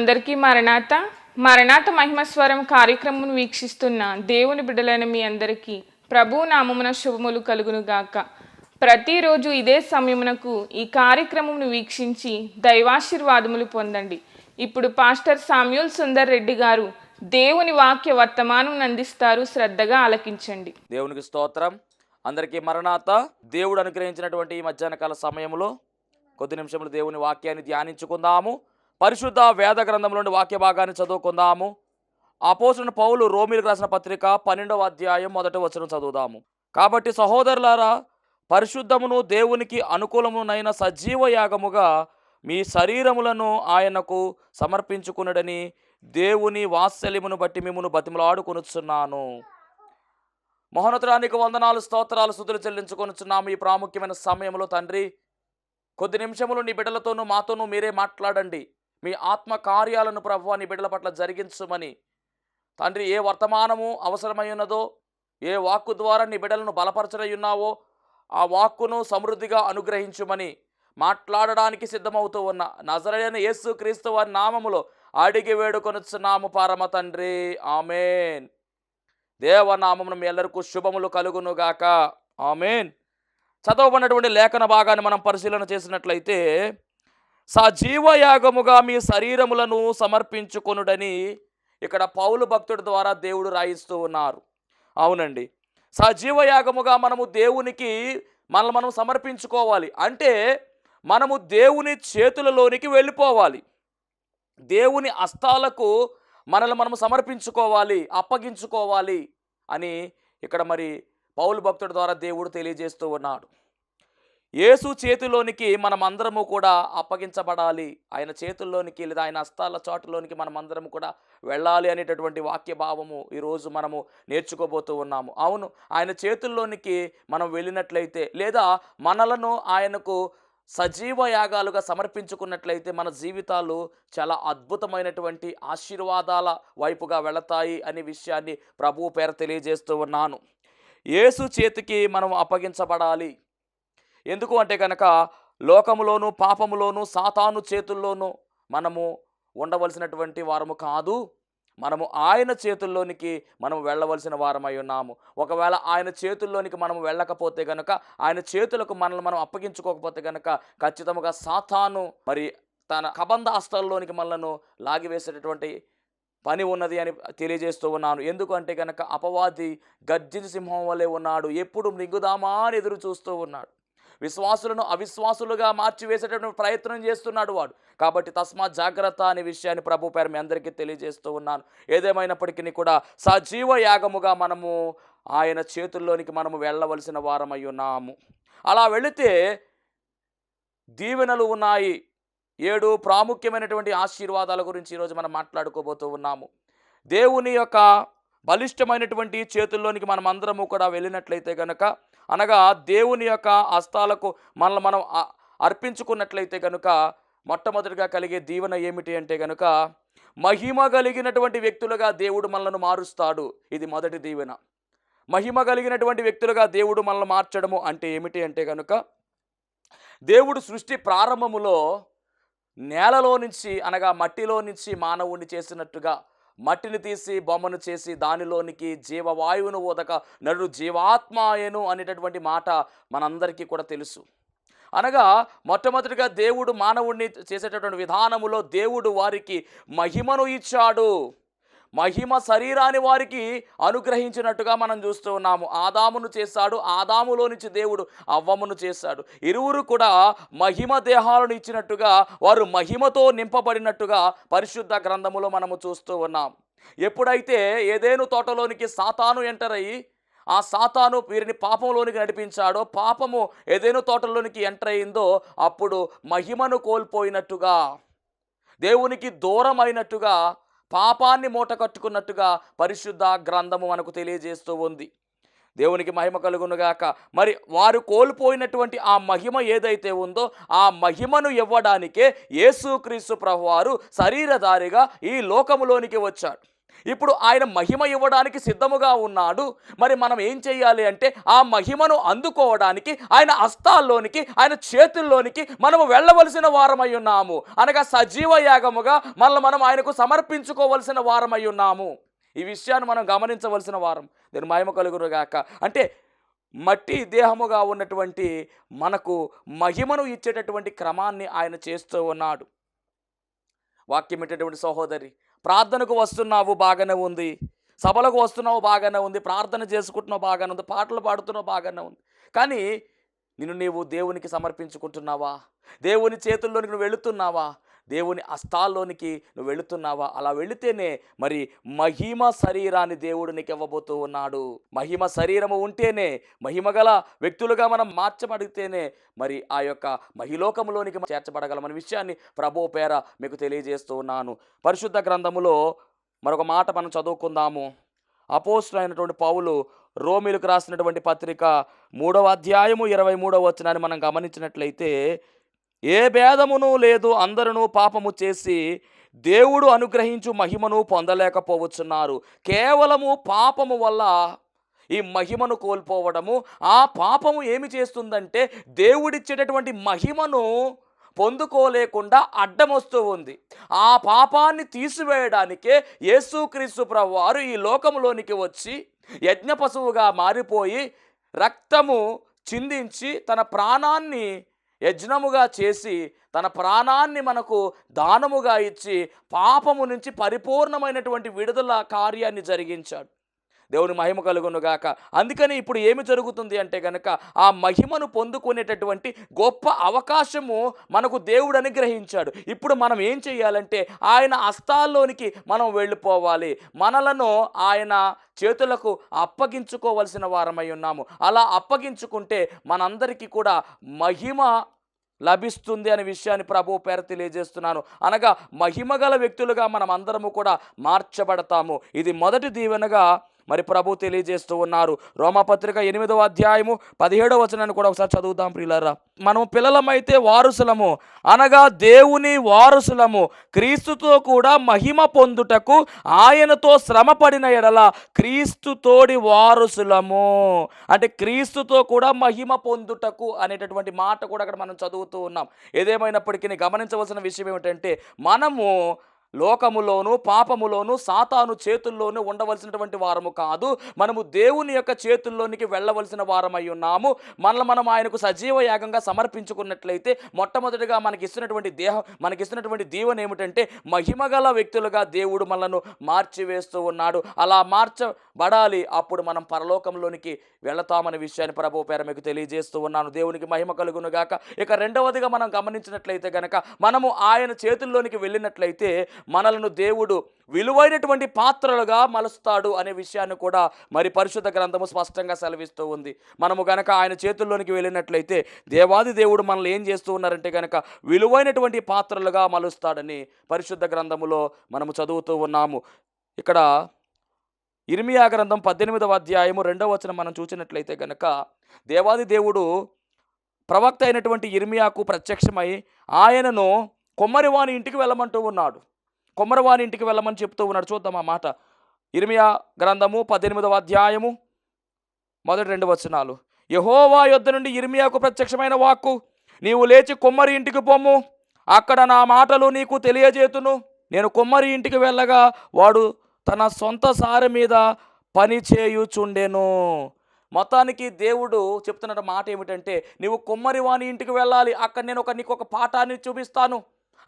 అందరికీ మరణాత మరణాత మహిమస్వరం కార్యక్రమం వీక్షిస్తున్న దేవుని బిడ్డలైన మీ అందరికీ ప్రభు నామమున శుభములు కలుగును గాక. ప్రతిరోజు ఇదే సమయమునకు ఈ కార్యక్రమమును వీక్షించి దైవాశీర్వాదములు పొందండి. ఇప్పుడు పాస్టర్ సామ్యూల్ సుందర్ రెడ్డి గారు దేవుని వాక్య వర్తమానం అందిస్తారు శ్రద్ధగా ఆలకించండి. దేవునికి స్తోత్రం. అందరికీ మరణాత. దేవుడు అనుగ్రహించినటువంటి ఈ మధ్యాహ్న కాల సమయంలో కొద్ది నిమిషములు దేవుని వాక్యాన్ని ధ్యానించుకుందాము. పరిశుద్ధ వేద గ్రంథంలోని వాక్య భాగాన్ని చదువుకుందాము. అపోసిన పౌలు రోమిలకు రాసిన పత్రిక పన్నెండవ అధ్యాయం మొదటి వచనం చదువుదాము. కాబట్టి సహోదరులారా పరిశుద్ధమును దేవునికి అనుకూలమునైన సజీవ యాగముగా మీ శరీరములను ఆయనకు సమర్పించుకునడని దేవుని వాత్సల్యమును బట్టి మిమ్మను బతిమలాడుకొనుచున్నాను. మహోన్నతానికి వందనాలు స్తోత్రాలు స్థుతులు చెల్లించుకొనుచున్నాము. ఈ ప్రాముఖ్యమైన సమయంలో తండ్రి కొద్ది నిమిషములు నీ బిడ్డలతోనూ మాతోనూ మీరే మాట్లాడండి. మీ ఆత్మ కార్యాలను ప్రభు నీ బిడ్డల పట్ల జరిగించమని. తండ్రి ఏ వర్తమానము అవసరమై ఏ వాక్కు ద్వారా నీ బిడ్డలను బలపరచడై ఉన్నావో ఆ వాక్కును సమృద్ధిగా అనుగ్రహించుమని మాట్లాడడానికి సిద్ధమవుతూ ఉన్న నజరైన యేసు క్రీస్తు వారి నామములో అడిగి వేడుకొనుచున్నాము పరమ తండ్రి. ఆమెన్. దేవనామమును మీ ఎల్లరికూ శుభములు కలుగునుగాక. ఆమెన్. చదవబడినటువంటి లేఖన భాగాన్ని మనం పరిశీలన చేసినట్లయితే సజీవయాగముగా మీ శరీరములను సమర్పించుకొనుడని ఇక్కడ పౌలు భక్తుడి ద్వారా దేవుడు రాయిస్తూ ఉన్నారు. అవునండి. సజీవయాగముగా మనము దేవునికి మనల్ని మనం సమర్పించుకోవాలి. అంటే మనము దేవుని చేతులలోనికి వెళ్ళిపోవాలి. దేవుని అస్తాలకు మనల్ని మనం సమర్పించుకోవాలి అప్పగించుకోవాలి అని ఇక్కడ మరి పౌలు భక్తుడి ద్వారా దేవుడు తెలియజేస్తూ ఉన్నాడు. యేసు చేతిలోనికి మనం అందరము కూడా అప్పగించబడాలి. ఆయన చేతుల్లోనికి లేదా ఆయన హస్తాల చాటులోనికి మనం కూడా వెళ్ళాలి అనేటటువంటి వాక్య భావము ఈరోజు మనము నేర్చుకోబోతూ ఉన్నాము. అవును ఆయన చేతుల్లోనికి మనం వెళ్ళినట్లయితే లేదా మనలను ఆయనకు సజీవ యాగాలుగా సమర్పించుకున్నట్లయితే మన జీవితాలు చాలా అద్భుతమైనటువంటి ఆశీర్వాదాల వైపుగా వెళతాయి అనే విషయాన్ని ప్రభువు పేర తెలియజేస్తూ ఉన్నాను. యేసు చేతికి మనం అప్పగించబడాలి. ఎందుకు అంటే కనుక లోకములోను పాపములోను సాతాను చేతుల్లోనూ మనము ఉండవలసినటువంటి వారము కాదు. మనము ఆయన చేతుల్లోనికి మనం వెళ్ళవలసిన వారమై ఉన్నాము. ఒకవేళ ఆయన చేతుల్లోనికి మనం వెళ్ళకపోతే గనక ఆయన చేతులకు మనల్ని మనం అప్పగించుకోకపోతే గనక ఖచ్చితంగా సాతాను మరి తన కబంధ హస్తాల్లోనికి మనలను లాగివేసేటటువంటి పని ఉన్నది అని తెలియజేస్తూ ఉన్నాను. ఎందుకంటే కనుక అపవాది గర్జిత సింహం వలె ఉన్నాడు. ఎప్పుడు మృంగుదామా అని ఎదురు చూస్తూ ఉన్నాడు. విశ్వాసులను అవిశ్వాసులుగా మార్చివేసేటటువంటి ప్రయత్నం చేస్తున్నాడు వాడు. కాబట్టి తస్మాత్ జాగ్రత్త అనే విషయాన్ని ప్రభు పేరు మీ అందరికీ తెలియజేస్తూ ఉన్నాను. ఏదేమైనప్పటికీ కూడా సజీవ యాగముగా మనము ఆయన చేతుల్లోనికి మనము వెళ్ళవలసిన వారమై ఉన్నాము. అలా వెళితే దీవెనలు ఉన్నాయి. ఏడు ప్రాముఖ్యమైనటువంటి ఆశీర్వాదాల గురించి ఈరోజు మనం మాట్లాడుకోబోతూ ఉన్నాము. దేవుని యొక్క బలిష్టమైనటువంటి చేతుల్లోనికి మనం అందరము కూడా వెళ్ళినట్లయితే కనుక అనగా దేవుని యొక్క హస్తాలకు మనల్ని మనం అర్పించుకున్నట్లయితే కనుక మొట్టమొదటిగా కలిగే దీవెన ఏమిటి అంటే కనుక మహిమ కలిగినటువంటి వ్యక్తులుగా దేవుడు మనల్ని మారుస్తాడు. ఇది మొదటి దీవెన. మహిమ కలిగినటువంటి వ్యక్తులుగా దేవుడు మనల్ని మార్చడము అంటే ఏమిటి అంటే కనుక దేవుడు సృష్టి ప్రారంభములో నేలలో నుంచి అనగా మట్టిలో నుంచి మానవుణ్ణి చేసినట్టుగా మట్టిని తీసి బొమ్మను చేసి దానిలోనికి జీవవాయువును ఊదక నడు జీవాత్మాయను అనేటటువంటి మాట మనందరికీ కూడా తెలుసు. అనగా మొట్టమొదటిగా దేవుడు మానవుణ్ణి చేసేటటువంటి విధానములో దేవుడు వారికి మహిమను ఇచ్చాడు. మహిమ శరీరాన్ని వారికి అనుగ్రహించినట్టుగా మనం చూస్తూ ఉన్నాము. ఆదామును చేశాడు. ఆదాములో నుంచి దేవుడు అవ్వమును చేశాడు. ఇరువురు కూడా మహిమ దేహాలను ఇచ్చినట్టుగా వారు మహిమతో నింపబడినట్టుగా పరిశుద్ధ గ్రంథములో మనము చూస్తూ ఉన్నాం. ఎప్పుడైతే ఏదేను తోటలోనికి సాతాను ఎంటర్ అయ్యి ఆ సాతాను వీరిని పాపంలోనికి నడిపించాడో పాపము ఏదేను తోటలోనికి ఎంటర్ అయిందో అప్పుడు మహిమను కోల్పోయినట్టుగా దేవునికి దూరమైనట్టుగా పాపాన్ని మూట కట్టుకున్నట్టుగా పరిశుద్ధ గ్రంథము మనకు తెలియజేస్తూ ఉంది. దేవునికి మహిమ కలుగునుగాక. మరి వారు కోల్పోయినటువంటి ఆ మహిమ ఏదైతే ఉందో ఆ మహిమను ఇవ్వడానికే యేసుక్రీస్తు ప్రభువారు శరీరధారిగా ఈ లోకములోనికి వచ్చాడు. ఇప్పుడు ఆయన మహిమ ఇవ్వడానికి సిద్ధముగా ఉన్నాడు. మరి మనం ఏం చేయాలి అంటే ఆ మహిమను అందుకోవడానికి ఆయన హస్తాల్లోనికి ఆయన చేతుల్లోనికి మనము వెళ్ళవలసిన వారమై ఉన్నాము. అనగా సజీవ యాగముగా మనల్ని మనం ఆయనకు సమర్పించుకోవలసిన వారమై ఉన్నాము. ఈ విషయాన్ని మనం గమనించవలసిన వారం. దీని మహిమ కలుగురుగాక అంటే మట్టి దేహముగా ఉన్నటువంటి మనకు మహిమను ఇచ్చేటటువంటి క్రమాన్ని ఆయన చేస్తూ ఉన్నాడు. వాక్యం ఏంటటువంటి సహోదరి ప్రార్థనకు వస్తున్నావు బాగానే ఉంది. సభలకు వస్తున్నావు బాగానే ఉంది. ప్రార్థన చేసుకుంటున్నావు బాగానే ఉంది. పాటలు పాడుతున్నావు బాగానే ఉంది. కానీ నిన్ను నీవు దేవునికి సమర్పించుకుంటున్నావా? దేవుని చేతుల్లోనికి నువ్వు వెళుతున్నావా? దేవుని అస్తాల్లోనికి నువ్వు వెళుతున్నావా? అలా వెళితేనే మరి మహిమ శరీరాన్ని దేవుడు నీకు ఇవ్వబోతూ ఉన్నాడు. మహిమ శరీరము ఉంటేనే మహిమ గల వ్యక్తులుగా మనం మార్చబడితేనే మరి ఆ యొక్క మహిలోకములోనికి చేర్చబడగలమనే విషయాన్ని ప్రభో పేర మీకు తెలియజేస్తూ ఉన్నాను. పరిశుద్ధ గ్రంథములో మరొక మాట మనం చదువుకుందాము. అపోస్తులైనటువంటి పౌలు రోమిలకు రాసినటువంటి పత్రిక మూడవ అధ్యాయము ఇరవై మూడవ వచ్చినాన్ని మనం గమనించినట్లయితే ఏ భేదమును లేదు అందరూ పాపము చేసి దేవుడు అనుగ్రహించు మహిమను పొందలేకపోవచ్చున్నారు. కేవలము పాపము వల్ల ఈ మహిమను కోల్పోవడము ఆ పాపము ఏమి చేస్తుందంటే దేవుడిచ్చేటటువంటి మహిమను పొందుకోలేకుండా అడ్డమొస్తూ ఉంది. ఆ పాపాన్ని తీసివేయడానికే యేసుక్రీస్తు ప్రభు వారు ఈ లోకంలోనికి వచ్చి యజ్ఞ పశువుగా మారిపోయి రక్తము చిందించి తన ప్రాణాన్ని యజ్ఞముగా చేసి తన ప్రాణాన్ని మనకు దానముగా ఇచ్చి పాపము నుంచి పరిపూర్ణమైనటువంటి విడుదల కార్యాన్ని జరిగించాడు. దేవుని మహిమ కలుగును గాక. అందుకని ఇప్పుడు ఏమి జరుగుతుంది అంటే కనుక ఆ మహిమను పొందుకునేటటువంటి గొప్ప అవకాశము మనకు దేవుడు అనుగ్రహించాడు. ఇప్పుడు మనం ఏం చేయాలంటే ఆయన హస్తాల్లోనికి మనం వెళ్ళిపోవాలి. మనలను ఆయన చేతులకు అప్పగించుకోవలసిన వారమై ఉన్నాము. అలా అప్పగించుకుంటే మనందరికీ కూడా మహిమ లభిస్తుంది అనే విషయాన్ని ప్రభు పేర తెలియజేస్తున్నాను. అనగా మహిమగల వ్యక్తులుగా మనం అందరము కూడా మార్చబడతాము. ఇది మొదటి దీవెనగా మరి ప్రభు తెలియజేస్తూ ఉన్నారు. రోమపత్రిక ఎనిమిదవ అధ్యాయము పదిహేడవ వచనాన్ని కూడా ఒకసారి చదువుతాం ప్రియులరా. మనం పిల్లలమైతే వారసులము అనగా దేవుని వారసులము క్రీస్తుతో కూడా మహిమ పొందుటకు ఆయనతో శ్రమపడిన ఎడల క్రీస్తుతోడి వారసులము. అంటే క్రీస్తుతో కూడా మహిమ పొందుటకు అనేటటువంటి మాట కూడా అక్కడ మనం చదువుతూ ఉన్నాం. ఏదేమైనప్పటికీ గమనించవలసిన విషయం ఏమిటంటే మనము లోకములోను పాపములోను సాతాను చేతుల్లోనూ ఉండవలసినటువంటి వారము కాదు. మనము దేవుని యొక్క చేతుల్లోనికి వెళ్ళవలసిన వారమై ఉన్నాము. మనల్ని మనం ఆయనకు సజీవ యాగంగా సమర్పించుకున్నట్లయితే మొట్టమొదటిగా మనకి ఇస్తున్నటువంటి దేహం మనకి ఇస్తున్నటువంటి దీవెన ఏమిటంటే మహిమగల వ్యక్తులుగా దేవుడు మనలను మార్చివేస్తూ ఉన్నాడు. అలా మార్చబడాలి. అప్పుడు మనం పరలోకంలోనికి వెళతామనే విషయాన్ని ప్రభు పేర మీకు తెలియజేస్తూ ఉన్నాను. దేవునికి మహిమ కలుగును గాక ఇక రెండవదిగా మనం గమనించినట్లయితే గనక మనము ఆయన చేతుల్లోనికి వెళ్ళినట్లయితే మనలను దేవుడు విలువైనటువంటి పాత్రలుగా మలుస్తాడు అనే విషయాన్ని కూడా మరి పరిశుద్ధ గ్రంథము స్పష్టంగా సెలవిస్తూ ఉంది. మనము గనక ఆయన చేతుల్లోనికి వెళ్ళినట్లయితే దేవాది దేవుడు మనల్ని ఏం చేస్తూ ఉన్నారంటే గనక విలువైనటువంటి పాత్రలుగా మలుస్తాడని పరిశుద్ధ గ్రంథములో మనము చదువుతూ ఉన్నాము. ఇక్కడ ఇర్మియా గ్రంథం పద్దెనిమిదవ అధ్యాయము రెండవ వచనం మనం చూసినట్లయితే గనక దేవాది దేవుడు ప్రవక్త అయినటువంటి ఇర్మియాకు ప్రత్యక్షమై ఆయనను కొమ్మరివాని ఇంటికి వెళ్ళమంటూ ఉన్నాడు. కొమ్మరివాని ఇంటికి వెళ్ళమని చెప్తూ ఉన్నాడు. చూద్దాం ఆ మాట. ఇర్మియా గ్రంథము పద్దెనిమిదవ అధ్యాయము మొదటి రెండు వచనాలు. యహోవా యొద్ద నుండి ఇర్మియాకు ప్రత్యక్షమైన వాక్కు. నీవు లేచి కొమ్మరి ఇంటికి పొమ్ము. అక్కడ నా మాటలు నీకు తెలియజేతును. నేను కొమ్మరి ఇంటికి వెళ్ళగా వాడు తన సొంత సారి మీద పని చేయుచుండెను. మొత్తానికి దేవుడు చెప్తున్న మాట ఏమిటంటే నీవు కొమ్మరి వాని ఇంటికి వెళ్ళాలి. అక్కడ నేను ఒక నీకు ఒక పాఠాన్ని చూపిస్తాను.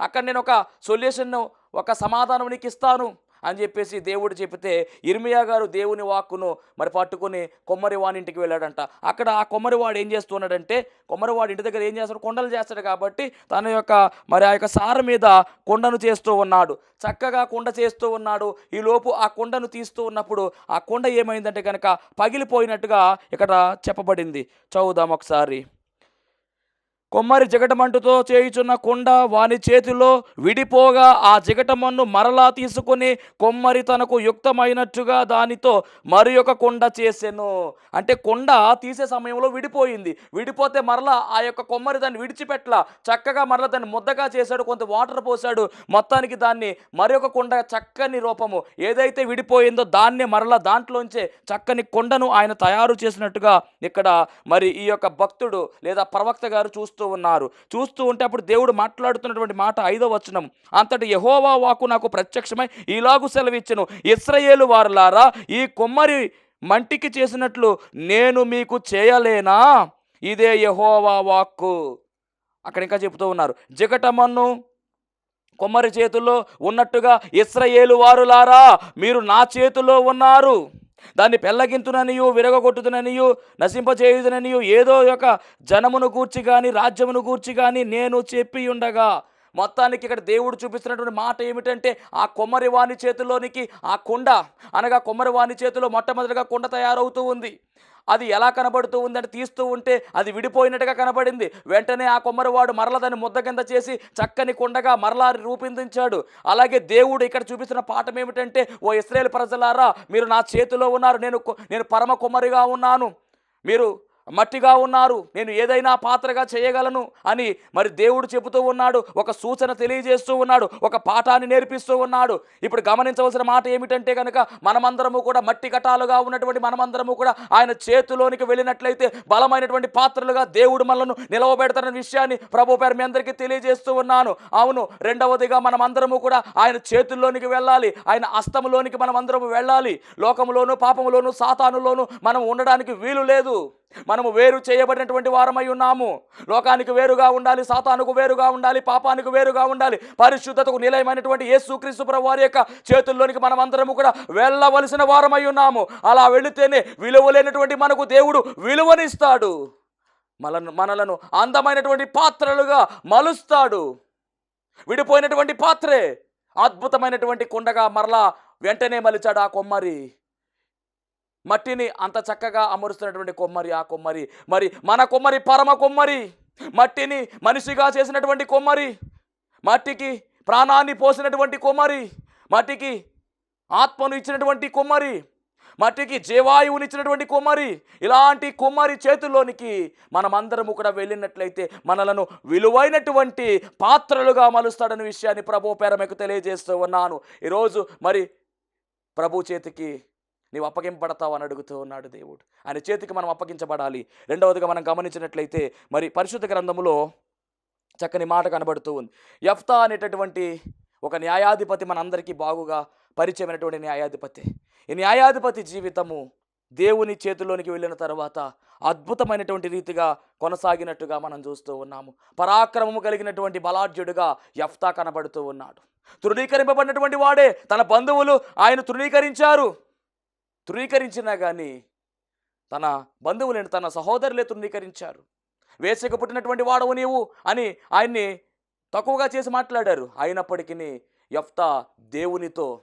అక్కడ నేను ఒక సొల్యూషన్ను ఒక సమాధానం నీకు ఇస్తాను అని చెప్పేసి దేవుడు చెప్తే ఇర్మియా గారు దేవుని వాక్కును మరి పట్టుకుని కొమ్మరివాడి ఇంటికి వెళ్ళాడంట. అక్కడ ఆ కొమ్మరివాడు ఏం చేస్తున్నాడంటే కొమ్మరివాడు ఇంటి దగ్గర ఏం చేస్తాడు? కొండలు చేస్తాడు కాబట్టి తన యొక్క మరి ఆ యొక్క సార మీద కొండను చేస్తూ ఉన్నాడు. చక్కగా కొండ చేస్తూ ఉన్నాడు. ఈ లోపు ఆ కొండను తీస్తూ ఉన్నప్పుడు ఆ కొండ ఏమైందంటే కనుక పగిలిపోయినట్టుగా ఇక్కడ చెప్పబడింది. చదువుదాం ఒకసారి. కొమ్మరి జగటమంటుతో చేయుచున్న కుండ వాని చేతిలో విడిపోగా ఆ జగటమన్ను మరలా తీసుకొని కొమ్మరి తనకు యుక్తమైనట్టుగా దానితో మరి ఒక కొండ చేసెను. అంటే కొండ తీసే సమయంలో విడిపోయింది. విడిపోతే మరలా ఆ యొక్క కొమ్మరి దాన్ని విడిచిపెట్ల చక్కగా మరలా దాన్ని ముద్దగా చేశాడు కొంత వాటర్ పోసాడు మొత్తానికి దాన్ని మరి ఒక కొండ చక్కని రూపము. ఏదైతే విడిపోయిందో దాన్ని మరలా దాంట్లోంచే చక్కని కొండను ఆయన తయారు చేసినట్టుగా ఇక్కడ మరి ఈ యొక్క భక్తుడు లేదా ప్రవక్త గారు చూస్తూ ఉన్నారు. చూస్తూ ఉంటే అప్పుడు దేవుడు మాట్లాడుతున్నటువంటి మాట ఐదో వచనం. అంతటి యహోవా వాకు నాకు ప్రత్యక్షమై ఇలాగు సెలవిచ్చను. ఇస్రయేలు వారులారా ఈ కొమ్మరి మంటికి చేసినట్లు నేను మీకు చేయలేనా? ఇదే యహోవా వాక్కు. అక్కడ ఇంకా చెబుతూ ఉన్నారు. జిగటమన్ను కొమ్మరి చేతుల్లో ఉన్నట్టుగా ఇస్రయేలు వారులారా మీరు నా చేతిలో ఉన్నారు. దాన్ని పెళ్ళగింతుననియు విరగొట్టుతుననియు నశింపచేయుదుననియు ఏదో ఒక జనమును గూర్చి కానీ రాజ్యమును గూర్చి కానీ నేను చెప్పి ఉండగా మొత్తానికి ఇక్కడ దేవుడు చూపిస్తున్నటువంటి మాట ఏమిటంటే ఆ కొమ్మరివాణి చేతిలోనికి ఆ కొండ అనగా కొమ్మరివాణి చేతిలో మొట్టమొదటిగా కొండ తయారవుతూ ఉంది. అది ఎలా కనబడుతూ ఉందంటే తీస్తూ ఉంటే అది విడిపోయినట్టుగా కనబడింది. వెంటనే ఆ కొమ్మరివాడు మరల దాన్ని ముద్ద కింద చేసి చక్కని కొండగా మరలా రూపొందించాడు. అలాగే దేవుడు ఇక్కడ చూపిస్తున్న పాఠం ఏమిటంటే ఓ ఇస్రాయేల్ ప్రజలారా మీరు నా చేతిలో ఉన్నారు. నేను నేను పరమ కుమ్మరిగా ఉన్నాను. మీరు మట్టిగా ఉన్నారు. నేను ఏదైనా పాత్రగా చేయగలను అని మరి దేవుడు చెబుతూ ఉన్నాడు. ఒక సూచన తెలియజేస్తూ ఉన్నాడు. ఒక పాఠాన్ని నేర్పిస్తూ ఉన్నాడు. ఇప్పుడు గమనించవలసిన మాట ఏమిటంటే కనుక మనమందరము కూడా మట్టి కటాలుగా ఉన్నటువంటి మనమందరము కూడా ఆయన చేతిలోనికి వెళ్ళినట్లయితే బలమైనటువంటి పాత్రలుగా దేవుడు మనల్ని నిలవబెడతారన్న విషయాన్ని ప్రభు పేరు మీ అందరికీ తెలియజేస్తూ ఉన్నాను. అవును రెండవదిగా మనమందరము కూడా ఆయన చేతుల్లోనికి వెళ్ళాలి. ఆయన అస్తములోనికి మనం అందరము వెళ్ళాలి. లోకములోను పాపములోను సాతానులోను మనం ఉండడానికి వీలు లేదు. మనము వేరు చేయబడినటువంటి వారమై ఉన్నాము. లోకానికి వేరుగా ఉండాలి సాతానుకు వేరుగా ఉండాలి పాపానికి వేరుగా ఉండాలి. పరిశుద్ధతకు నిలయమైనటువంటి యేసుక్రీస్తు వారి యొక్క చేతుల్లోనికి మనం అందరము కూడా వెళ్ళవలసిన వారమై ఉన్నాము. అలా వెళితేనే విలువలేనటువంటి మనకు దేవుడు విలువనిస్తాడు. మనను మనలను అందమైనటువంటి పాత్రలుగా మలుస్తాడు. విడిపోయినటువంటి పాత్రే అద్భుతమైనటువంటి కుండగా మరలా వెంటనే మలిచాడు ఆ కొమ్మరి. మట్టిని అంత చక్కగా అమరుస్తున్నటువంటి కొమ్మరి ఆ కొమ్మరి. మరి మన కొమ్మరి పరమ కొమ్మరి. మట్టిని మనిషిగా చేసినటువంటి కొమ్మరి. మట్టికి ప్రాణాన్ని పోసినటువంటి కొమ్మరి. మట్టికి ఆత్మను ఇచ్చినటువంటి కొమ్మరి. మట్టికి జీవాయువునిచ్చినటువంటి కుమ్మరి. ఇలాంటి కుమ్మరి చేతుల్లోనికి మనమందరము కూడా వెళ్ళినట్లయితే మనలను విలువైనటువంటి పాత్రలుగా మలుస్తాడనే విషయాన్ని ప్రభు పేర మీకు తెలియజేస్తూ ఉన్నాను. ఈరోజు మరి ప్రభు చేతికి నీవు అప్పగింపడతావు అని అడుగుతూ ఉన్నాడు దేవుడు. ఆయన చేతికి మనం అప్పగించబడాలి. రెండవదిగా మనం గమనించినట్లయితే మరి పరిశుద్ధ గ్రంథములో చక్కని మాట కనబడుతూ ఉంది. యఫ్తా అనేటటువంటి ఒక న్యాయాధిపతి మనందరికీ బాగుగా పరిచయమైనటువంటి న్యాయాధిపతి. ఈ న్యాయాధిపతి జీవితము దేవుని చేతిలోనికి వెళ్ళిన తర్వాత అద్భుతమైనటువంటి రీతిగా కొనసాగినట్టుగా మనం చూస్తూ ఉన్నాము. పరాక్రమము కలిగినటువంటి బలాఢ్యుడుగా యఫ్తా కనబడుతూ ఉన్నాడు. తృణీకరింపబడినటువంటి వాడే తన బంధువులు ఆయన తృణీకరించారు. తృణీకరించినా కానీ తన బంధువులను తన సహోదరులే తృణీకరించారు. వేసక పుట్టినటువంటి వాడవు నీవు అని ఆయన్ని తక్కువగా చేసి మాట్లాడారు. అయినప్పటికీ యఫ్తా దేవునితో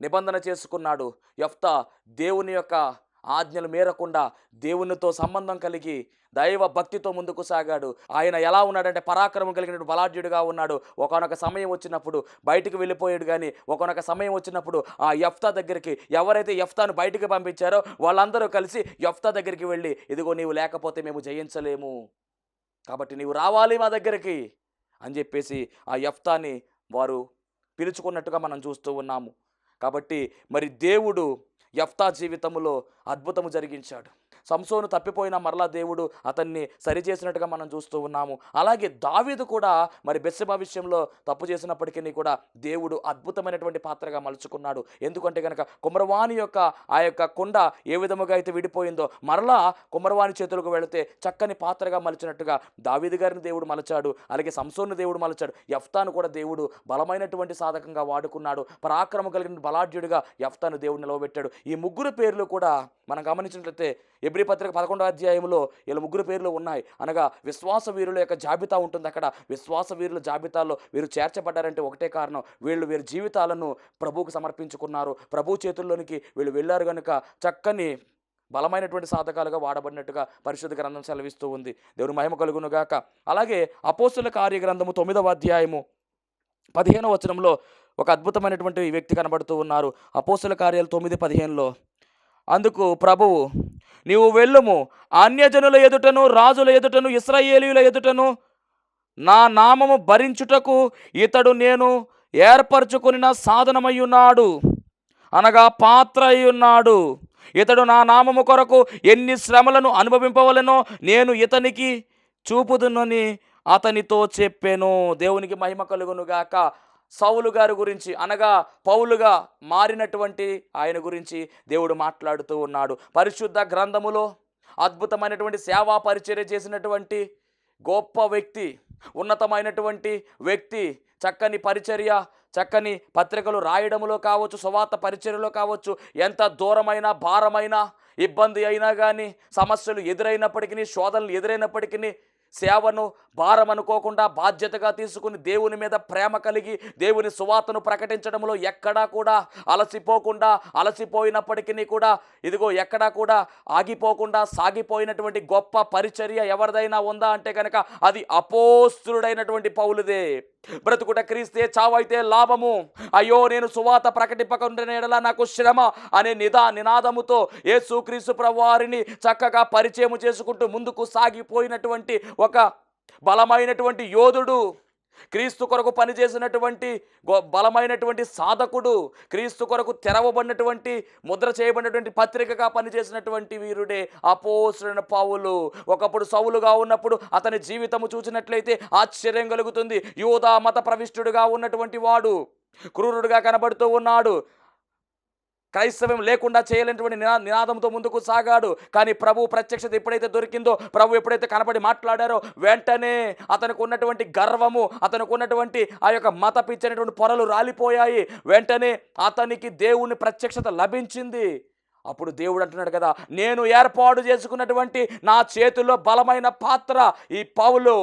నిబంధన చేసుకున్నాడు. యఫ్తా దేవుని యొక్క ఆజ్ఞలు మేరకుండా దేవునితో సంబంధం కలిగి దైవ భక్తితో ముందుకు సాగాడు. ఆయన ఎలా ఉన్నాడంటే పరాక్రమం కలిగిన బలాఢ్యుడిగా ఉన్నాడు. ఒకనొక సమయం వచ్చినప్పుడు బయటికి వెళ్ళిపోయాడు కానీ ఒకనొక సమయం వచ్చినప్పుడు ఆ యఫ్తా దగ్గరికి ఎవరైతే యఫ్తాను బయటికి పంపించారో వాళ్ళందరూ కలిసి యఫ్తా దగ్గరికి వెళ్ళి ఇదిగో నీవు లేకపోతే మేము జయించలేము. కాబట్టి నీవు రావాలి మా దగ్గరికి. అని చెప్పేసి ఆ యఫ్తాని వారు పిలుచుకున్నట్టుగా మనం చూస్తూ ఉన్నాము. కాబట్టి మరి దేవుడు యఫ్తా జీవితంలో అద్భుతము జరిగించాడు. సంసోను తప్పిపోయిన మరలా దేవుడు అతన్ని సరిచేసినట్టుగా మనం చూస్తూ ఉన్నాము. అలాగే దావీదు కూడా మరి బెస్సెబా విషయంలో తప్పు చేసినప్పటికీ కూడా దేవుడు అద్భుతమైనటువంటి పాత్రగా మలుచుకున్నాడు. ఎందుకంటే కనుక కుమరవాణి యొక్క ఆ యొక్క కొండ ఏ విధముగా అయితే విడిపోయిందో మరలా కుమరవాణి చేతులకు వెళితే చక్కని పాత్రగా మలిచినట్టుగా దావీదు గారిని దేవుడు మలచాడు. అలాగే సంసోను దేవుడు మలచాడు. యఫ్తాను కూడా దేవుడు బలమైనటువంటి సాధకంగా వాడుకున్నాడు. పరాక్రమ కలిగిన బలాఢ్యుడిగా యఫ్తాను దేవుడు నిలవబెట్టాడు. ఈ ముగ్గురు పేర్లు కూడా మనం గమనించినట్లయితే ఎబ్రి పత్రిక పదకొండో అధ్యాయంలో వీళ్ళ ముగ్గురు పేర్లు ఉన్నాయి. అనగా విశ్వాస వీరుల యొక్క జాబితా ఉంటుంది అక్కడ. విశ్వాస వీరుల జాబితాలో వీరు చేర్చబడ్డారంటే ఒకటే కారణం. వీళ్ళు వీరి జీవితాలను ప్రభువుకు సమర్పించుకున్నారు. ప్రభు చేతుల్లోనికి వీళ్ళు వెళ్ళారు కనుక చక్కని బలమైనటువంటి సాధకాలుగా వాడబడినట్టుగా పరిశుద్ధ గ్రంథం సెలవిస్తూ ఉంది. దేవుని మహిమ కలుగును గాక. అలాగే అపోస్తుల కార్య గ్రంథము తొమ్మిదవ అధ్యాయము పదిహేనవ వచనంలో ఒక అద్భుతమైనటువంటి వ్యక్తి కనబడుతూ ఉన్నారు. అపోస్తుల కార్యాలు తొమ్మిది పదిహేనులో అందుకు ప్రభువు నీవు వెళ్ళుము. అన్యజనుల ఎదుటను రాజుల ఎదుటను ఇస్రాయేలీయుల ఎదుటను నా నామము భరించుటకు ఇతడు నేను ఏర్పరచుకున్న సాధనమయ్యున్నాడు. అనగా పాత్ర అయ్యున్నాడు ఇతడు నా నామము కొరకు ఎన్ని శ్రమలను అనుభవింపవలెనో నేను ఇతనికి చూపుదునని అతనితో చెప్పాను. దేవునికి మహిమ కలుగును గాక సౌలు గారి గురించి అనగా పౌలుగా మారినటువంటి ఆయన గురించి దేవుడు మాట్లాడుతూ ఉన్నాడు. పరిశుద్ధ గ్రంథములో అద్భుతమైనటువంటి సేవా పరిచర్య చేసినటువంటి గొప్ప వ్యక్తి ఉన్నతమైనటువంటి వ్యక్తి చక్కని పరిచర్య చక్కని పత్రికలు రాయడంలో కావచ్చు సువార్త పరిచర్యలో కావచ్చు ఎంత దూరమైన భారమైన ఇబ్బంది అయినా కానీ సమస్యలు ఎదురైనప్పటికీ శోధనలు ఎదురైనప్పటికీ సేవను భారం అనుకోకుండా బాధ్యతగా తీసుకుని దేవుని మీద ప్రేమ కలిగి దేవుని సువార్తను ప్రకటించడంలో ఎక్కడా కూడా అలసిపోకుండా అలసిపోయినప్పటికీ కూడా ఇదిగో ఎక్కడా కూడా ఆగిపోకుండా సాగిపోయినటువంటి గొప్ప పరిచర్య ఎవరిదైనా ఉందా అంటే కనుక అది అపోస్తుడైనటువంటి పౌలుదే. బ్రతుకుట క్రీస్తే చావైతే లాభము. అయ్యో నేను సువాత ప్రకటింపకుండా నాకు శ్రమ అనే నిదా నినాదముతో యేసు క్రీస్తు ప్రభువారిని చక్కగా పరిచయం చేసుకుంటూ ముందుకు సాగిపోయినటువంటి ఒక బలమైనటువంటి యోధుడు క్రీస్తు కొరకు పనిచేసినటువంటి గొ- బలమైనటువంటి సాధకుడు క్రీస్తు కొరకు తెరవబడినటువంటి ముద్ర చేయబడినటువంటి పత్రికగా పనిచేసినటువంటి వీరుడే అపోసరైన పావులు ఒకప్పుడు సౌలుగా ఉన్నప్పుడు అతని జీవితము చూసినట్లయితే ఆశ్చర్యం కలుగుతుంది. యూదా మత ప్రవిష్టుడుగా ఉన్నటువంటి వాడు క్రూరుడుగా కనబడుతూ ఉన్నాడు. క్రైస్తవం లేకుండా చేయలేనటువంటి నినా నినాదంతో ముందుకు సాగాడు. కానీ ప్రభు ప్రత్యక్షత ఎప్పుడైతే దొరికిందో ప్రభు ఎప్పుడైతే కనబడి మాట్లాడారో వెంటనే అతనికి ఉన్నటువంటి గర్వము అతనికి ఉన్నటువంటి ఆ యొక్క మత పిచ్చైనటువంటి పొరలు రాలిపోయాయి. వెంటనే అతనికి దేవుని ప్రత్యక్షత లభించింది. అప్పుడు దేవుడు అంటున్నాడు కదా నేను ఏర్పాటు చేసుకున్నటువంటి నా చేతుల్లో బలమైన పాత్ర ఈ పౌలు.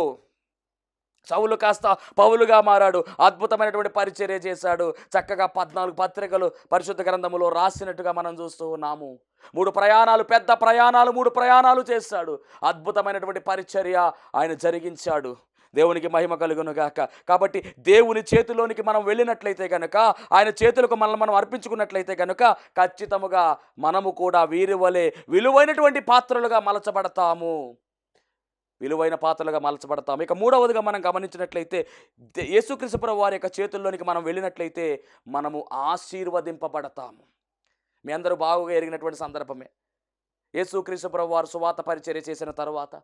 సౌలు కాస్త పౌలుగా మారాడు. అద్భుతమైనటువంటి పరిచర్య చేశాడు. చక్కగా పద్నాలుగు పత్రికలు పరిశుద్ధ గ్రంథములో రాసినట్టుగా మనం చూస్తూ ఉన్నాము. మూడు ప్రయాణాలు పెద్ద ప్రయాణాలు మూడు ప్రయాణాలు చేశాడు. అద్భుతమైనటువంటి పరిచర్య ఆయన జరిగించాడు. దేవునికి మహిమ కలుగును గాక. కాబట్టి దేవుని చేతిలోనికి మనం వెళ్ళినట్లయితే కనుక ఆయన చేతులకు మనల్ని మనం అర్పించుకున్నట్లయితే కనుక ఖచ్చితముగా మనము కూడా వీరి వలె విలువైనటువంటి పాత్రలుగా మలచబడతాము. విలువైన పాత్రలుగా మలచబడతాం ఇక మూడవదిగా మనం గమనించినట్లయితే దే- వారి యొక్క చేతుల్లోనికి మనం వెళ్ళినట్లయితే మనము ఆశీర్వదింపబడతాము. మీ అందరూ బాగుగా ఎరిగినటువంటి సందర్భమే. యేసుక్రీస్తు వారు సువాత పరిచర్య చేసిన తర్వాత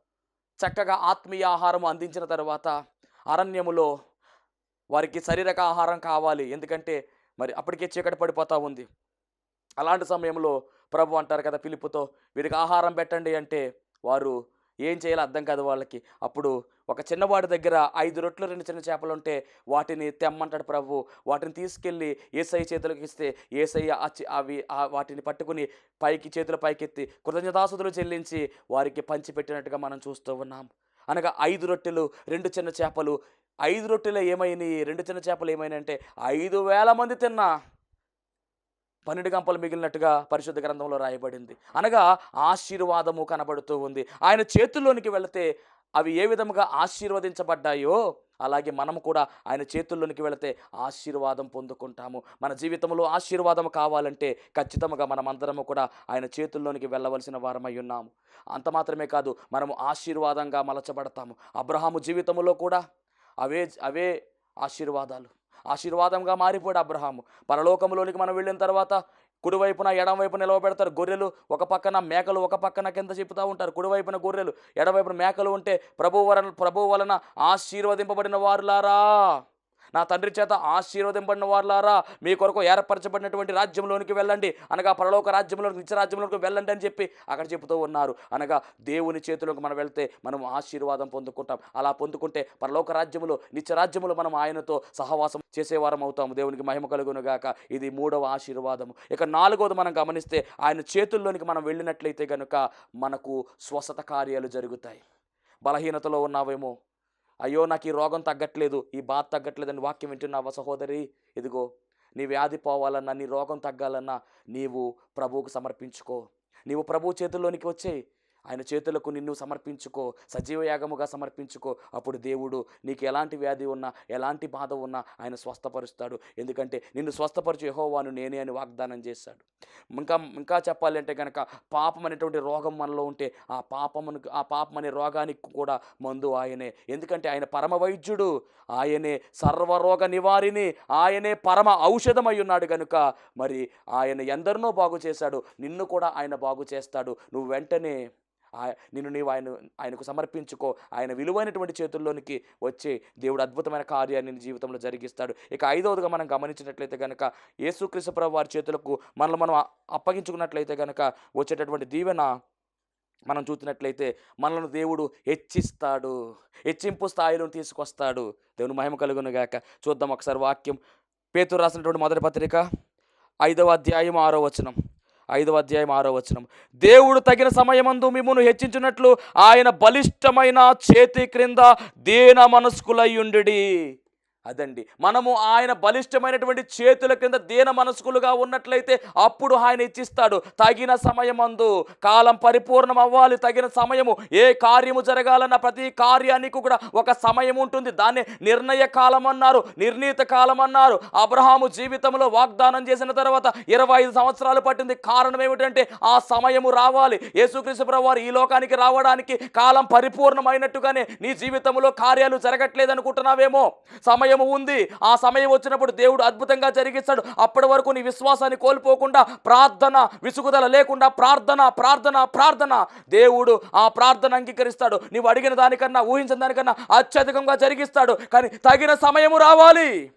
చక్కగా ఆత్మీయ ఆహారం అందించిన తర్వాత అరణ్యములో వారికి శారీరక ఆహారం కావాలి. ఎందుకంటే మరి అప్పటికే చీకటి పడిపోతూ ఉంది. అలాంటి సమయంలో ప్రభు అంటారు కదా పిలుపుతో వీరికి ఆహారం పెట్టండి అంటే వారు ఏం చేయాలో అర్థం కాదు వాళ్ళకి. అప్పుడు ఒక చిన్నవాడి దగ్గర ఐదు రొట్లు రెండు చిన్న చేపలు ఉంటే వాటిని తెమ్మంటాడు ప్రభు. వాటిని తీసుకెళ్ళి ఏసఐ చేతులకు ఇస్తే ఏసఐ అవి వాటిని పట్టుకుని పైకి చేతుల పైకెత్తి కృతజ్ఞతాసుతులు చెల్లించి వారికి పంచిపెట్టినట్టుగా మనం చూస్తూ ఉన్నాం. అనగా ఐదు రొట్టెలు రెండు చిన్న చేపలు. ఐదు రొట్టెలు ఏమైనాయి? రెండు చిన్న చేపలు ఏమైనాయి అంటే ఐదు వేల మంది తిన్నా. పన్నెండు గంపలు మిగిలినట్టుగా పరిశుద్ధ గ్రంథంలో రాయబడింది. అనగా ఆశీర్వాదము కనబడుతూ ఉంది. ఆయన చేతుల్లోనికి వెళితే అవి ఏ విధముగా ఆశీర్వదించబడ్డాయో అలాగే మనము కూడా ఆయన చేతుల్లోనికి వెళితే ఆశీర్వాదం పొందుకుంటాము. మన జీవితంలో ఆశీర్వాదం కావాలంటే ఖచ్చితంగా మనమందరము కూడా ఆయన చేతుల్లోనికి వెళ్ళవలసిన వారమై ఉన్నాము. అంత మాత్రమే కాదు మనము ఆశీర్వాదంగా మలచబడతాము. అబ్రహాము జీవితంలో కూడా అవే అవే ఆశీర్వాదాలు. ఆశీర్వాదంగా మారిపోయాడు అబ్రహాము. పరలోకంలోనికి మనం వెళ్ళిన తర్వాత కుడివైపున ఎడమవైపు నిలవబెడతారు గొర్రెలు. ఒక పక్కన మేకలు ఒక పక్కన కింద చెప్తూ ఉంటారు. కుడివైపున గొర్రెలు ఎడవైపున మేకలు ఉంటే ప్రభు వలన ప్రభు వలన ఆశీర్వదింపబడిన వారులారా. నా తండ్రి చేత ఆశీర్వదింపడిన వారులారా మీ కొరకు ఏర్పరచబడినటువంటి రాజ్యంలోనికి వెళ్ళండి. అనగా పరలోక రాజ్యంలోకి నిత్య రాజ్యంలోకి వెళ్ళండి అని చెప్పి అక్కడ చెబుతూ ఉన్నారు. అనగా దేవుని చేతిలోకి మనం వెళ్తే మనం ఆశీర్వాదం పొందుకుంటాం. అలా పొందుకుంటే పరలోక రాజ్యములు నిత్య మనం ఆయనతో సహవాసం చేసేవారం అవుతాము. దేవునికి మహిమ కలుగును గాక ఇది మూడవ ఆశీర్వాదము. ఇక నాలుగవది మనం గమనిస్తే ఆయన చేతుల్లోనికి మనం వెళ్ళినట్లయితే కనుక మనకు స్వస్థత కార్యాలు జరుగుతాయి. బలహీనతలో ఉన్నావేమో అయ్యో నాకు ఈ రోగం తగ్గట్లేదు ఈ బాధ తగ్గట్లేదని వాక్యం వింటున్నావా సహోదరి? ఇదిగో నీ వ్యాధి పోవాలన్నా నీ రోగం తగ్గాలన్నా నీవు ప్రభువుకు సమర్పించుకో. నీవు ప్రభు చేతుల్లోనికి వచ్చేయి. ఆయన చేతులకు నిన్ను సమర్పించుకో సజీవ యాగముగా సమర్పించుకో. అప్పుడు దేవుడు నీకు ఎలాంటి వ్యాధి ఉన్నా ఎలాంటి బాధ ఉన్నా ఆయన స్వస్థపరుస్తాడు. ఎందుకంటే నిన్ను స్వస్థపరచు యహోవాను నేనే అని వాగ్దానం చేశాడు. ఇంకా ఇంకా చెప్పాలి అంటే కనుక పాపం అనేటువంటి రోగం మనలో ఉంటే ఆ పాపమును ఆ పాపం అనే రోగానికి కూడా మందు ఆయనే. ఎందుకంటే ఆయన పరమ వైద్యుడు. ఆయనే సర్వరోగ నివారిని ఆయనే పరమ ఔషధమై ఉన్నాడు కనుక మరి ఆయన ఎందరినో బాగు చేశాడు. నిన్ను కూడా ఆయన బాగు చేస్తాడు. నువ్వు వెంటనే నిన్ను నీవు ఆయన ఆయనకు సమర్పించుకో. ఆయన విలువైనటువంటి చేతుల్లోనికి వచ్చే దేవుడు అద్భుతమైన కార్యాన్ని నీ జీవితంలో జరిగిస్తాడు. ఇక ఐదవదిగా మనం గమనించినట్లయితే కనుక యేసుక్రీస్తు ప్రభు వారి చేతులకు మనల్ని మనం అప్పగించుకున్నట్లయితే కనుక వచ్చేటటువంటి దీవెన మనం చూసినట్లయితే మనల్ని దేవుడు హెచ్చిస్తాడు. హెచ్చింపు స్థాయిలో తీసుకొస్తాడు. దేవుని మహిమ కలుగును గాక. చూద్దాం ఒకసారి వాక్యం. పేతురు రాసినటువంటి మొదటి పత్రిక ఐదవ అధ్యాయం ఆరో వచనం. ఐదవ అధ్యాయం ఆరో వచనం. దేవుడు తగిన సమయమందు మిమ్మును హెచ్చించినట్లు ఆయన బలిష్టమైన చేతి క్రింద దీన మనస్కులయ్యుండి అదండి. మనము ఆయన బలిష్టమైనటువంటి చేతుల కింద దీన మనస్కులుగా ఉన్నట్లయితే అప్పుడు ఆయన ఇచ్చిస్తాడు. తగిన సమయమందు కాలం పరిపూర్ణం అవ్వాలి తగిన సమయము. ఏ కార్యము జరగాలన్న ప్రతి కార్యానికి కూడా ఒక సమయం ఉంటుంది. దాన్ని నిర్ణయ కాలం అన్నారు నిర్ణీత కాలం అన్నారు అబ్రహాము జీవితంలో వాగ్దానం చేసిన తర్వాత ఇరవై ఐదు సంవత్సరాలు పట్టింది. కారణం ఏమిటంటే ఆ సమయము రావాలి. యేసుక్రీస్తు వారు ఈ లోకానికి రావడానికి కాలం పరిపూర్ణమైనట్టుగానే నీ జీవితంలో కార్యాలు జరగట్లేదు అనుకుంటున్నావేమో సమయము ఉంది. ఆ సమయం వచ్చినప్పుడు దేవుడు అద్భుతంగా జరిగిస్తాడు. అప్పటి వరకు నీ విశ్వాసాన్ని కోల్పోకుండా ప్రార్థన విసుగుదల లేకుండా ప్రార్థన ప్రార్థన ప్రార్థన. దేవుడు ఆ ప్రార్థన అంగీకరిస్తాడు. నీవు అడిగిన దానికన్నా ఊహించిన దానికన్నా అత్యధికంగా జరిగిస్తాడు. కానీ తగిన సమయము రావాలి.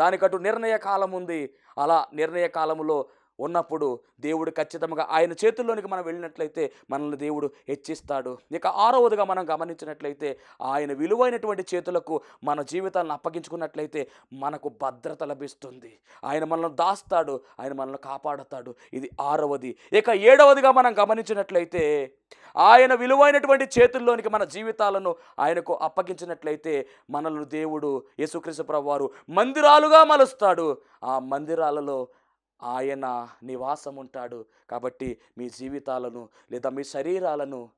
దానికటు నిర్ణయ కాలం ఉంది. అలా నిర్ణయ కాలములో ఉన్నప్పుడు దేవుడు ఖచ్చితంగా ఆయన చేతుల్లోనికి మనం వెళ్ళినట్లయితే మనల్ని దేవుడు హెచ్చిస్తాడు. ఇక ఆరవదిగా మనం గమనించినట్లయితే ఆయన విలువైనటువంటి చేతులకు మన జీవితాలను అప్పగించుకున్నట్లయితే మనకు భద్రత లభిస్తుంది. ఆయన మనల్ని దాస్తాడు ఆయన మనల్ని కాపాడతాడు. ఇది ఆరవది. ఇక ఏడవదిగా మనం గమనించినట్లయితే ఆయన విలువైనటువంటి చేతుల్లోనికి మన జీవితాలను ఆయనకు అప్పగించినట్లయితే మనల్ని దేవుడు యేసుక్రీస్తు వారు మందిరాలుగా మలుస్తాడు. ఆ మందిరాలలో ఆయన నివాసం ఉంటాడు కాబట్టి మీ జీవితాలను లేదా మీ శరీరాలను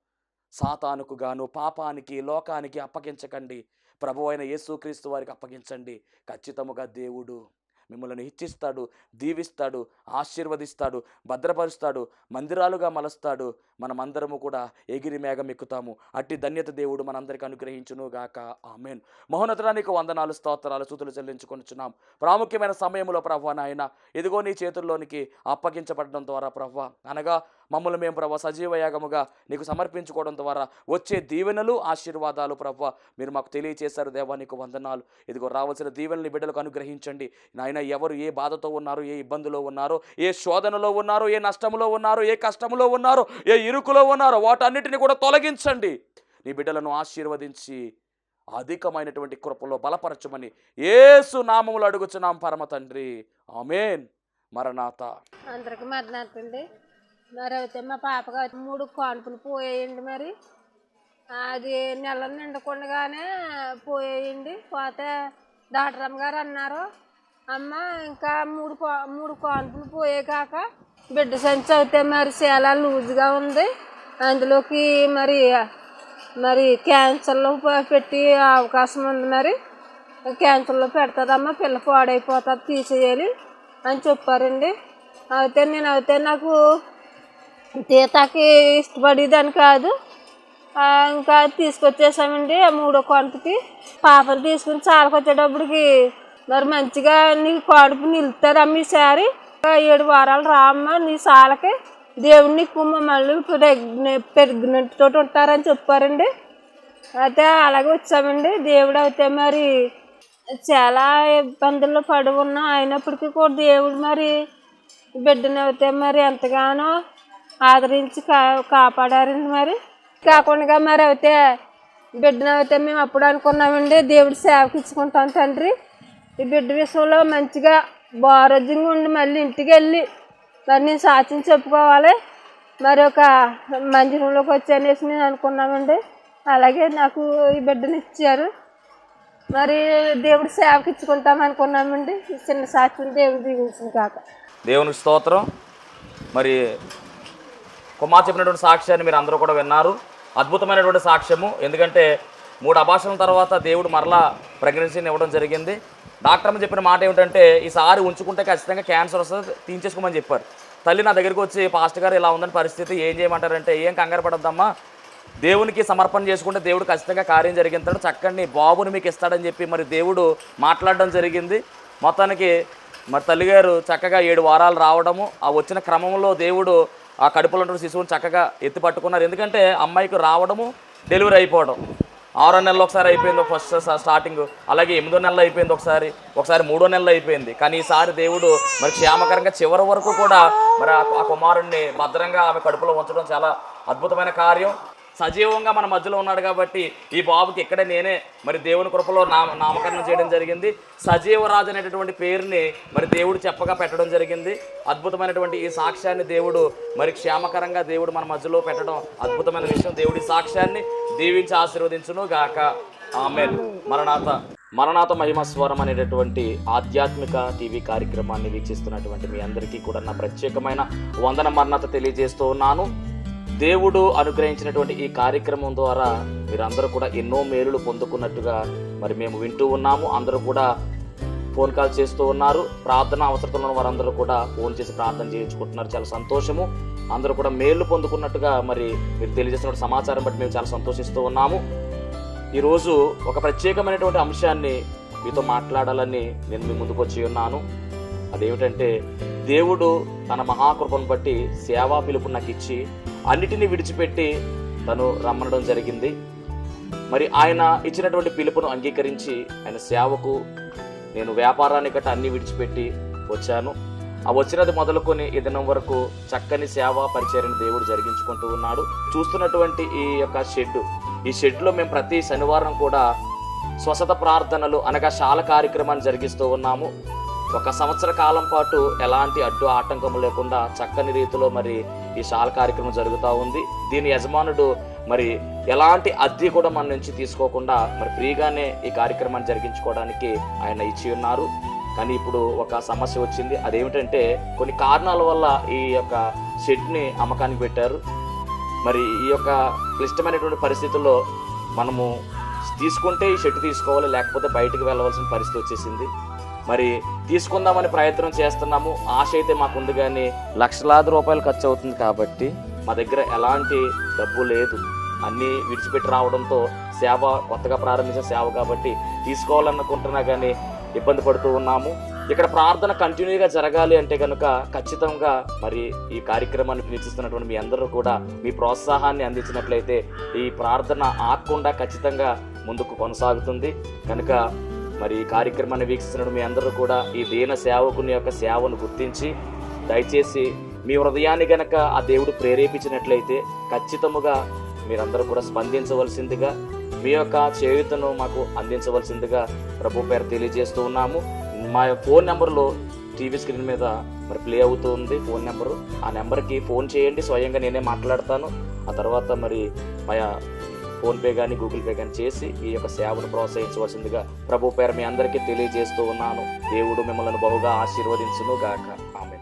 సాతానుకు గాను పాపానికి లోకానికి అప్పగించకండి. ప్రభు అయిన యేసుక్రీస్తు వారికి అప్పగించండి. ఖచ్చితముగా దేవుడు మిమ్మల్ని హెచ్చిస్తాడు దీవిస్తాడు ఆశీర్వదిస్తాడు భద్రపరుస్తాడు మందిరాలుగా మలుస్తాడు. మనమందరము కూడా ఎగిరి మేఘం ఎక్కుతాము. అట్టి ధన్యత దేవుడు మనందరికీ అనుగ్రహించును గాక. ఆమెన్. మహోన్నతడానికి వందనాలు స్తోత్రాలు సూతులు చెల్లించుకొనిచున్నాం ప్రాముఖ్యమైన సమయంలో ప్రభా నాయన ఇదిగో నీ చేతుల్లోనికి అప్పగించబడడం ద్వారా ప్రభు అనగా మమ్మల్ని మేము ప్రభా సజీవ యాగముగా నీకు సమర్పించుకోవడం ద్వారా వచ్చే దీవెనలు ఆశీర్వాదాలు ప్రభావ మీరు మాకు తెలియచేశారు దేవా నీకు వందనాలు. ఇదిగో రావాల్సిన దీవెనని బిడ్డలకు అనుగ్రహించండి. నాయన ఎవరు ఏ బాధతో ఉన్నారు ఏ ఇబ్బందులో ఉన్నారో ఏ శోధనలో ఉన్నారో ఏ నష్టంలో ఉన్నారో ఏ కష్టంలో ఉన్నారో ఏ ఇరుకులో ఉన్నారో వాటన్నిటిని కూడా తొలగించండి. నీ బిడ్డలను ఆశీర్వదించి అధికమైనటువంటి కృపలో బలపరచమని ఏసు నామములు అడుగుచున్నాం పరమ తండ్రి. ఆమెన్. మరణాత. అందరికి మరణాతండి మరి అయితే మా పాపగా మూడు కాన్పులు పోయేయండి మరి. అది నెల నిండకుండగానే పోయేయండి. పోతే డాక్టర్ అమ్మగారు అన్నారు అమ్మ ఇంకా మూడు కా మూడు కాన్పులు పోయేకాక బిడ్డ సంచి అయితే మరి చాలా లూజ్గా ఉంది. అందులోకి మరి మరి క్యాన్సర్లో పెట్టి అవకాశం ఉంది మరి. క్యాన్సర్లో పెడుతుందమ్మా పిల్ల పాడైపోతుంది తీసేయాలి అని చెప్పారండి. అయితే నేను అయితే నాకు తీతాకి ఇష్టపడేదని కాదు. ఇంకా తీసుకొచ్చేసామండి ఆ మూడో కొంతకి పాపను తీసుకుని చాలకొచ్చేటప్పటికి మరి మంచిగా నీ కడుపు నిలుతారమ్మ ఈసారి ఏడు వారాలు రామ్మ నీ సాలకి. దేవుడిని కుమ్మ మళ్ళీ పెరిగినట్టు ఉంటారని చెప్పారండి. అయితే అలాగే వచ్చామండి. దేవుడు అయితే మరి చాలా ఇబ్బందుల్లో పడి ఉన్నాం అయినప్పటికీ కూడా దేవుడు మరి బిడ్డనైతే అయితే మరి ఎంతగానో ఆదరించి కా కాపాడారండి మరి. కాకుండా మరి అయితే బిడ్డను అయితే మేము అప్పుడు అనుకున్నామండి దేవుడి సేవకి ఇచ్చుకుంటాం తండ్రి. ఈ బిడ్డ విషయంలో మంచిగా ఆరోగ్యంగా ఉండి మళ్ళీ ఇంటికి వెళ్ళి మరి నేను సాక్ష్యం చెప్పుకోవాలి. మరి ఒక మందిరంలోకి వచ్చానేసి నేను అనుకున్నామండి. అలాగే నాకు ఈ బిడ్డను ఇచ్చారు. మరి దేవుడి సేవకి ఇచ్చుకుంటాం అనుకున్నామండి. ఈ చిన్న సాక్ష్యం దేవుడు దీవించింది కాక. దేవుని స్తోత్రం. మరి కుమార్ చెప్పినటువంటి సాక్ష్యాన్ని మీరు అందరూ కూడా విన్నారు. అద్భుతమైనటువంటి సాక్ష్యము. ఎందుకంటే మూడు అభాషణల తర్వాత దేవుడు మరలా ప్రెగ్నెన్సీని ఇవ్వడం జరిగింది. డాక్టర్ అమ్మ చెప్పిన మాట ఏమిటంటే ఈసారి ఉంచుకుంటే ఖచ్చితంగా క్యాన్సర్ వస్తుంది తీయించేసుకోమని చెప్పారు. తల్లి నా దగ్గరికి వచ్చి పాస్ట్ గారు ఇలా ఉందని పరిస్థితి ఏం చేయమంటారంటే ఏం కంగారు పడద్దమ్మా. దేవునికి సమర్పణ చేసుకుంటే దేవుడు ఖచ్చితంగా కార్యం జరిగిస్తాడు చక్కని బాబుని మీకు ఇస్తాడని చెప్పి మరి దేవుడు మాట్లాడడం జరిగింది. మొత్తానికి మరి తల్లిగారు చక్కగా ఏడు వారాలు రావడము ఆ వచ్చిన క్రమంలో దేవుడు ఆ కడుపులో ఉన్న శిశువుని చక్కగా ఎత్తి పట్టుకున్నారు. ఎందుకంటే అమ్మాయికి రావడము డెలివరీ అయిపోవడం. ఆరో నెలలు ఒకసారి అయిపోయింది ఫస్ట్ స్టార్టింగ్. అలాగే ఎనిమిదో నెలలు అయిపోయింది ఒకసారి. ఒకసారి మూడో నెలలు అయిపోయింది. కానీ ఈసారి దేవుడు మరి క్షేమకరంగా చివరి వరకు కూడా మరి ఆ- ఆ కుమారుణ్ణి భద్రంగా ఆమె కడుపులో ఉంచడం చాలా అద్భుతమైన కార్యం. సజీవంగా మన మధ్యలో ఉన్నాడు కాబట్టి ఈ బాబుకి ఇక్కడ నేనే మరి దేవుని కృపలో నామ నామకరణం చేయడం జరిగింది. సజీవరాజు అనేటటువంటి పేరుని మరి దేవుడు చెప్పగా పెట్టడం జరిగింది. అద్భుతమైనటువంటి ఈ సాక్ష్యాన్ని దేవుడు మరి క్షేమకరంగా దేవుడు మన మధ్యలో పెట్టడం అద్భుతమైన విషయం. దేవుడి సాక్ష్యాన్ని దీవించి ఆశీర్వదించును గాక. ఆమె మరణాత మరణాత మహిమ స్వరం అనేటటువంటి ఆధ్యాత్మిక టీవీ కార్యక్రమాన్ని వీక్షిస్తున్నటువంటి మీ అందరికీ కూడా నా ప్రత్యేకమైన వందన మరణత తెలియజేస్తూ ఉన్నాను. దేవుడు అనుగ్రహించినటువంటి ఈ కార్యక్రమం ద్వారా మీరందరూ కూడా ఎన్నో మేలులు పొందుకున్నట్టుగా మరి మేము వింటూ ఉన్నాము. అందరూ కూడా ఫోన్ కాల్ చేస్తూ ఉన్నారు. ప్రార్థన అవసరతలు ఉన్న వారందరూ కూడా ఫోన్ చేసి ప్రార్థన చేయించుకుంటున్నారు. చాలా సంతోషము. అందరూ కూడా మేలు పొందుకున్నట్టుగా మరి మీరు తెలియజేస్తున్న సమాచారం బట్టి మేము చాలా సంతోషిస్తూ ఉన్నాము. ఈరోజు ఒక ప్రత్యేకమైనటువంటి అంశాన్ని మీతో మాట్లాడాలని నేను మీ ముందుకు వచ్చి ఉన్నాను. అదేమిటంటే దేవుడు తన మహాకృపను బట్టి సేవా పిలుపు నాకు ఇచ్చి అన్నిటినీ విడిచిపెట్టి తను రమ్మనడం జరిగింది. మరి ఆయన ఇచ్చినటువంటి పిలుపును అంగీకరించి ఆయన సేవకు నేను వ్యాపారాన్ని గట్ట అన్ని విడిచిపెట్టి వచ్చాను. ఆ వచ్చినది మొదలుకొని ఈ దినం వరకు చక్కని సేవ పరిచయం దేవుడు జరిగించుకుంటూ ఉన్నాడు. చూస్తున్నటువంటి ఈ యొక్క షెడ్ ఈ షెడ్లో మేము ప్రతి శనివారం కూడా స్వసత ప్రార్థనలు అనగా శాల కార్యక్రమాన్ని జరిగిస్తూ ఉన్నాము. ఒక సంవత్సర కాలం పాటు ఎలాంటి అడ్డు ఆటంకం లేకుండా చక్కని రీతిలో మరి ఈ శాల కార్యక్రమం జరుగుతూ ఉంది. దీని యజమానుడు మరి ఎలాంటి అద్దె కూడా మన నుంచి తీసుకోకుండా మరి ఫ్రీగానే ఈ కార్యక్రమాన్ని జరిగించుకోవడానికి ఆయన ఇచ్చి ఉన్నారు. కానీ ఇప్పుడు ఒక సమస్య వచ్చింది. అదేమిటంటే కొన్ని కారణాల వల్ల ఈ యొక్క షెడ్ని అమ్మకానికి పెట్టారు. మరి ఈ యొక్క క్లిష్టమైనటువంటి పరిస్థితుల్లో మనము తీసుకుంటే ఈ షెడ్ తీసుకోవాలి లేకపోతే బయటకు వెళ్ళవలసిన పరిస్థితి వచ్చేసింది. మరి తీసుకుందామని ప్రయత్నం చేస్తున్నాము. ఆశ అయితే మాకుంది కానీ లక్షలాది రూపాయలు ఖర్చు అవుతుంది కాబట్టి మా దగ్గర ఎలాంటి డబ్బు లేదు. అన్నీ విడిచిపెట్టి రావడంతో సేవ కొత్తగా ప్రారంభించిన సేవ కాబట్టి తీసుకోవాలనుకుంటున్నా కానీ ఇబ్బంది పడుతూ ఉన్నాము. ఇక్కడ ప్రార్థన కంటిన్యూగా జరగాలి అంటే కనుక ఖచ్చితంగా మరి ఈ కార్యక్రమాన్ని వీక్షిస్తున్నటువంటి మీ అందరూ కూడా మీ ప్రోత్సాహాన్ని అందించినట్లయితే ఈ ప్రార్థన ఆగకుండా ఖచ్చితంగా ముందుకు కొనసాగుతుంది. కనుక మరి ఈ కార్యక్రమాన్ని వీక్షిస్తున్న మీ అందరూ కూడా ఈ దీన సేవకుని యొక్క సేవను గుర్తించి దయచేసి మీ హృదయాన్ని గనక ఆ దేవుడు ప్రేరేపించినట్లయితే ఖచ్చితముగా మీరందరూ కూడా స్పందించవలసిందిగా మీ యొక్క చేయుతను మాకు అందించవలసిందిగా ప్రభు పేరు తెలియజేస్తూ ఉన్నాము. మా ఫోన్ నెంబర్లో టీవీ స్క్రీన్ మీద మరి ప్లే అవుతూ ఉంది ఫోన్ నెంబరు. ఆ నెంబర్కి ఫోన్ చేయండి స్వయంగా నేనే మాట్లాడతాను. ఆ తర్వాత మరి మా ఫోన్పే కానీ గూగుల్ పే కానీ చేసి ఈ యొక్క సేవను ప్రోత్సహించవలసిందిగా ప్రభు పేరు మీ అందరికీ తెలియజేస్తూ ఉన్నాను. దేవుడు మిమ్మల్ని బహుగా ఆశీర్వదించును గాక ఆమె